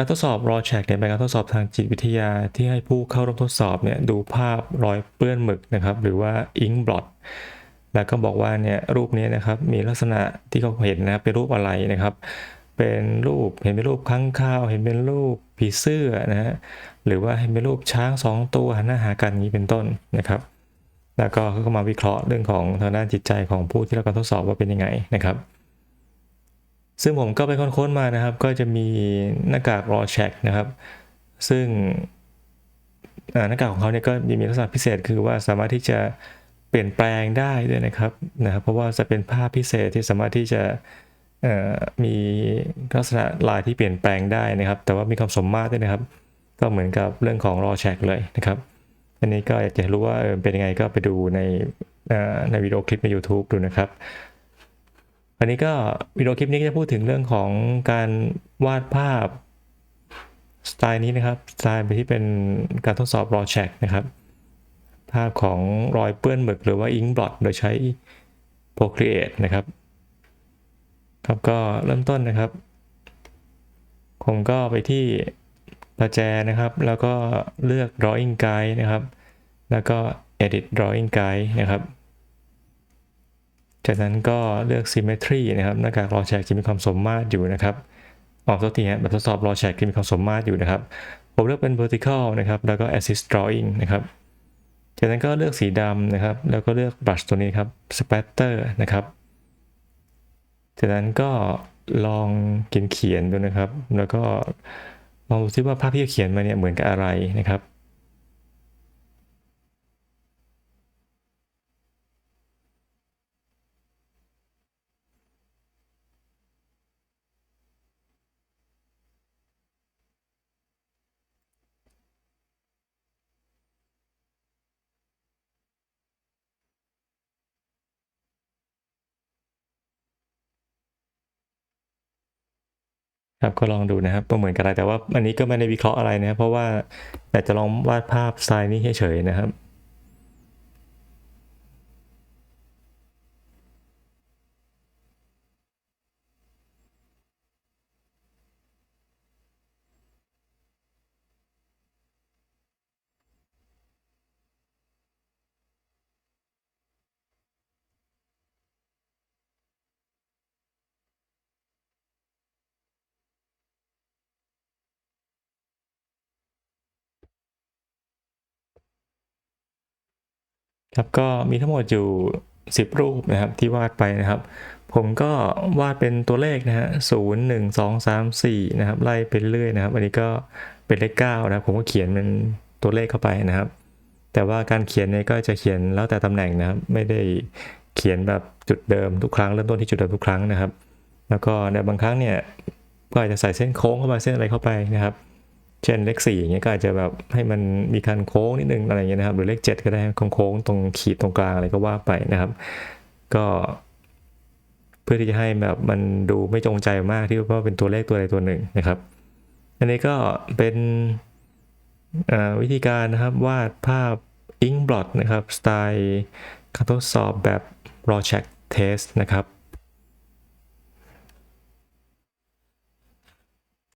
การทดสอบ raw check เนี่ยเป็นการทดสอบทางจิตวิทยาที่ให้ผู้เข้าร่วมทดสอบเนี่ยดูภาพรอยเปื้อนหมึกนะครับ หรือว่า ink blot แล้วก็บอกว่าเนี่ยรูปนี้นะครับมีลักษณะที่เขาเห็นนะครับเป็นรูปอะไรนะครับ เป็นรูปเห็นเป็นรูปค้างคาวเห็นเป็นรูปผีเสื้อนะฮะหรือว่าเห็นเป็นรูปช้างสองตัวหันหน้าหากันอย่างนี้เป็นต้นนะครับ แล้วก็เขาก็มาวิเคราะห์เรื่องของทางด้านจิตใจของผู้ที่รับการทดสอบว่าเป็นยังไงนะครับ ซึ่งผมก็ไปค้นๆมานะครับ ก็จะมีหน้ากาก raw check นะครับ ซึ่งหน้ากากของเขาเนี่ยก็มีลักษณะพิเศษคือว่าสามารถที่จะเปลี่ยนแปลงได้ด้วยนะครับนะครับเพราะว่าจะเป็นภาพิเศษที่สามารถที่จะมีลักษณะลายที่เปลี่ยนแปลงได้นะครับ แต่ว่ามีความสมมาตรด้วยนะครับ ก็เหมือนกับเรื่องของ raw check เลยนะครับ อันนี้ก็อยากจะรู้ว่าเป็นยังไงก็ไปดูในในวิดีโอคลิปใน YouTube ดูนะครับ อันนี้ก็วิดีโอคลิปนี้จะพูดถึงเรื่องของการวาดภาพสไตล์นี้นะครับสไตล์ที่เป็นการทดสอบ raw check นะครับ ภาพของรอยเปื้อนหมึกหรือว่า ink blot โดยใช้ Procreate นะครับ ครับก็เริ่มต้นนะครับ ผมก็ไปที่ประแจนะครับ แล้วก็เลือก drawing guide นะครับ แล้วก็ edit drawing guide นะครับ จากนั้นก็เลือก symmetry นะครับหน้ากาก raw check จะมีความสมมาตรอยู่นะครับออกตัวทีฮะแบบทดสอบ raw check จะมีความสมมาตรอยู่นะครับผมเลือกเป็น vertical นะครับแล้วก็ assist drawing นะครับจากนั้นก็เลือกสีดำนะครับ แล้วก็เลือก brush ตัวนี้ครับ splatter นะครับจากนั้นก็ลองเขียนเขียนดูนะครับ แล้วก็ลองดูซิว่าภาพที่เขียนมาเนี่ยเหมือนกับอะไรนะครับ ครับก็ลองดูนะครับก็เหมือนกันอะไรแต่ว่าอันนี้ก็ไม่ได้วิเคราะห์อะไรนะครับเพราะว่าอยากจะลองวาดภาพสไตล์นี้เฉยๆนะครับ ครับก็มีทั้งหมดอยู่ 10 รูปนะครับที่วาดไปนะครับ ผมก็วาดเป็นตัวเลขนะฮะศูนย์หนึ่งสองสามสี่นะครับไล่ไปเรื่อยนะครับ อันนี้ก็เป็นเลขเก้านะครับผมก็เขียนเป็นตัวเลขเข้าไปนะครับ แต่ว่าการเขียนเนี่ยก็จะเขียนแล้วแต่ตำแหน่งนะครับ ไม่ได้เขียนแบบจุดเดิมทุกครั้งเริ่มต้นที่จุดเดิมทุกครั้งนะครับ แล้วก็ในบางครั้งเนี่ยก็อาจจะใส่เส้นโค้งเข้ามาเส้นอะไรเข้าไปนะครับ เช่นเลข4อย่างเงี้ยก็อาจจะแบบให้มันมีการโค้งนิดนึงอะไรเงี้ยนะครับ หรือเลข 7 ก็ได้โค้งตรงขีดตรงกลางอะไรก็ว่าไปนะครับ ก็เพื่อที่จะให้แบบมันดูไม่จงใจมากที่ว่าเป็นตัวเลขตัวใดตัวหนึ่งนะครับ อันนี้ก็เป็นวิธีการนะครับวาดภาพ ink blot นะครับสไตล์การทดสอบแบบ raw check test นะครับ